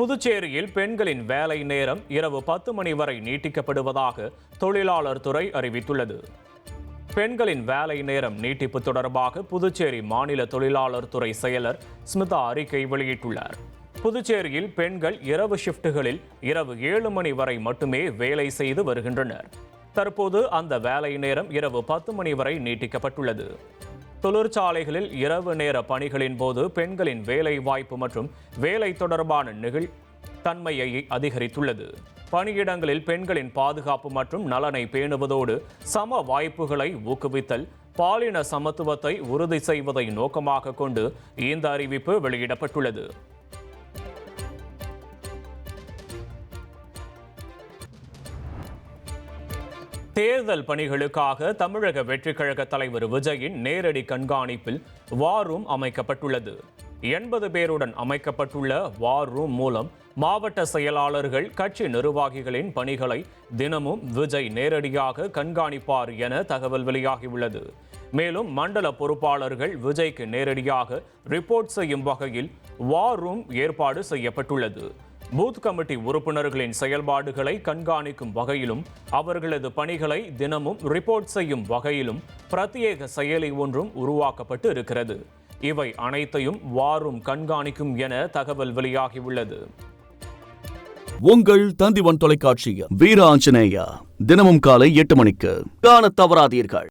புதுச்சேரியில் பெண்களின் வேலை நேரம் இரவு பத்து மணி வரை நீட்டிக்கப்படுவதாக தொழிலாளர் துறை அறிவித்துள்ளது. பெண்களின் வேலை நேரம் நீட்டிப்பு தொடர்பாக புதுச்சேரி மாநில தொழிலாளர் துறை செயலர் ஸ்மிதா அறிக்கை வெளியிட்டுள்ளார். புதுச்சேரியில் பெண்கள் இரவு ஷிப்டுகளில் இரவு ஏழு மணி வரை மட்டுமே வேலை செய்து வருகின்றனர். தற்போது அந்த வேலை நேரம் இரவு பத்து மணி வரை நீட்டிக்கப்பட்டுள்ளது. தொழிற்சாலைகளில் இரவு நேர பணிகளின் போது பெண்களின் வேலை வாய்ப்பு மற்றும் வேலை தொடர்பான நெகிழ் தன்மையை அதிகரித்துள்ளது. பணியிடங்களில் பெண்களின் பாதுகாப்பு மற்றும் நலனை பேணுவதோடு சம வாய்ப்புகளை ஊக்குவித்தல் பாலின சமத்துவத்தை உறுதி செய்வதை நோக்கமாக கொண்டு இந்த அறிவிப்பு வெளியிடப்பட்டுள்ளது. தேர்தல் பணிகளுக்காக தமிழக வெற்றிக்கழக தலைவர் விஜயின் நேரடி கண்காணிப்பில் வார் ரூம் அமைக்கப்பட்டுள்ளது. எண்பது பேருடன் அமைக்கப்பட்டுள்ள வார் ரூம் மூலம் மாவட்ட செயலாளர்கள் கட்சி நிர்வாகிகளின் பணிகளை தினமும் விஜய் நேரடியாக கண்காணிப்பார் என தகவல் வெளியாகியுள்ளது. மேலும் மண்டல பொறுப்பாளர்கள் விஜய்க்கு நேரடியாக ரிப்போர்ட் செய்யும் வகையில் வார் ரூம் ஏற்பாடு செய்யப்பட்டுள்ளது. பூத் கமிட்டி உறுப்பினர்களின் செயல்பாடுகளை கண்காணிக்கும் வகையிலும் அவர்களது பணிகளை தினமும் ரிப்போர்ட் செய்யும் வகையிலும் பிரத்யேக செயலி ஒன்றும் உருவாக்கப்பட்டு இருக்கிறது. இவை அனைத்தையும் வாரும் கண்காணிக்கும் என தகவல் வெளியாகியுள்ளது. உங்கள் தந்திவன் தொலைக்காட்சியில் வீர ஆஞ்சநேயா தினமும் காலை எட்டு மணிக்கு. காண தவறாதீர்கள்.